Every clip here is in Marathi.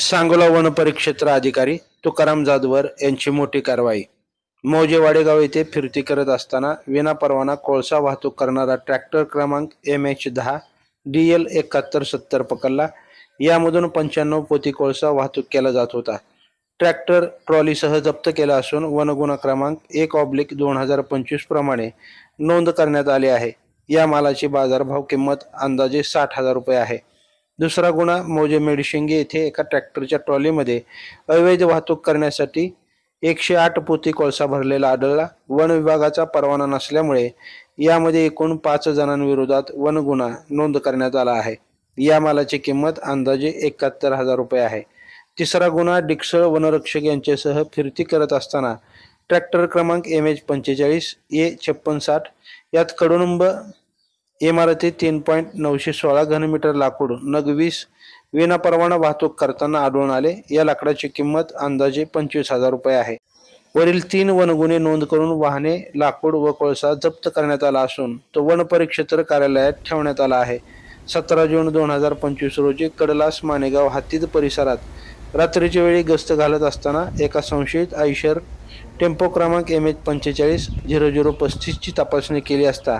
सांगोला वनपरिक्षेत्र अधिकारी तुकाराम जाधवर यांची मोठी कारवाई. मौजे वाडेगाव येथे फिरती करत असताना विनापरवाना कोळसा वाहतूक करणारा ट्रॅक्टर क्रमांक एम एच दहा डी एल एकाहत्तर सत्तर पकडला. यामधून पंच्याण्णव पोती कोळसा वाहतूक केला जात होता. ट्रॅक्टर ट्रॉलीसह जप्त केला असून वनगुन्हा क्रमांक एक ऑब्लिक दोन हजार पंचवीस प्रमाणे नोंद करण्यात आली आहे. या मालाची बाजारभाव किंमत अंदाजे साठ हजार रुपये आहे. दुसरा गुन्हा मौजे मेडशिंगे येथे एका ट्रॅक्टरच्या ट्रॉलीमध्ये अवैध वाहतूक करण्यासाठी एकशे आठ पोती कोळसा भरलेला आढळला. वन विभागाचा परवाना नसल्यामुळे यामध्ये एकूण पाच जणांविरोधात वन गुन्हा नोंद करण्यात आला आहे. या मालाची किंमत अंदाजे एकाहत्तर हजार रुपये आहे. तिसरा गुन्हा डिक्सळ वनरक्षक यांच्यासह फिरती करत असताना ट्रॅक्टर क्रमांक एम एच पंचेचाळीस ए छप्पन साठ यात कडुनिंब इमारती तीन पॉईंट नऊशे सोळा घनमीटर लाकूड नग वीस विनापरवाना वाहतूक करताना आढळून आले. या लाकडाची किंमत अंदाजे पंचवीस हजार रुपये आहे. वरील तीन वनगुन्हे नोंद करून वाहने लाकूड व कोळसा जप्त करण्यात आला असून तो वन परिक्षेत्र कार्यालयात ठेवण्यात आला आहे. सतरा जून दोन हजार पंचवीस रोजी कडलास मानेगाव हत्तीद परिसरात रात्रीच्या वेळी गस्त घालत असताना एका संशयित आयशर टेम्पो क्रमांक एम एच पंचेचाळीस झिरो झिरो पस्तीसची तपासणी केली असता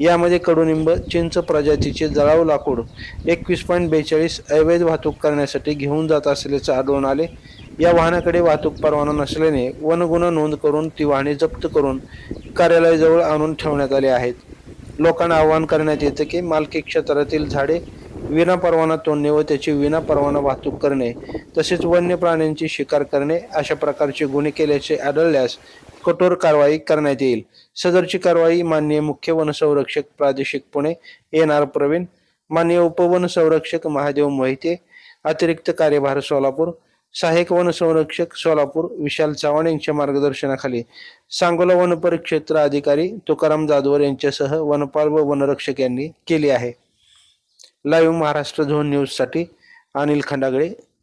यामध्ये कडुनिंब चिंच प्रजातीचे जळाऊ लाकूड एकवीस पॉईंट बेचाळीस अवैध वाहतूक करण्यासाठी घेऊन जात असल्याचे आढळून आले. या वाहनाकडे वाहतूक परवाना नसल्याने वनगुन्हा नोंद करून ती वाहने जप्त करून कार्यालयाजवळ आणून ठेवण्यात आले आहेत. लोकांना आवाहन करण्यात येतं की मालकी क्षेत्रातील झाडे विनापरवाना तोडणे व त्याची विनापरवाना वाहतूक करणे तसेच वन्य प्राण्यांची शिकार करणे अशा प्रकारचे गुन्हे केल्याचे आढळल्यास कठोर कारवाई करण्यात येईल. सदरची कारवाई माननीय मुख्य वनसंरक्षक प्रादेशिक पुणे एन आर प्रवीण माननीय उपवन संरक्षक महादेव मोहिते अतिरिक्त कार्यभार सोलापूर सहाय्यक वनसंरक्षक सोलापूर विशाल चव्हाण यांच्या मार्गदर्शनाखाली सांगोला वन परिक्षेत्र अधिकारी तुकाराम जाधवर यांच्यासह वनपाल व वनरक्षक यांनी केली आहे. लाईव्ह महाराष्ट्र झोन न्यूजसाठी अनिल खंडागळे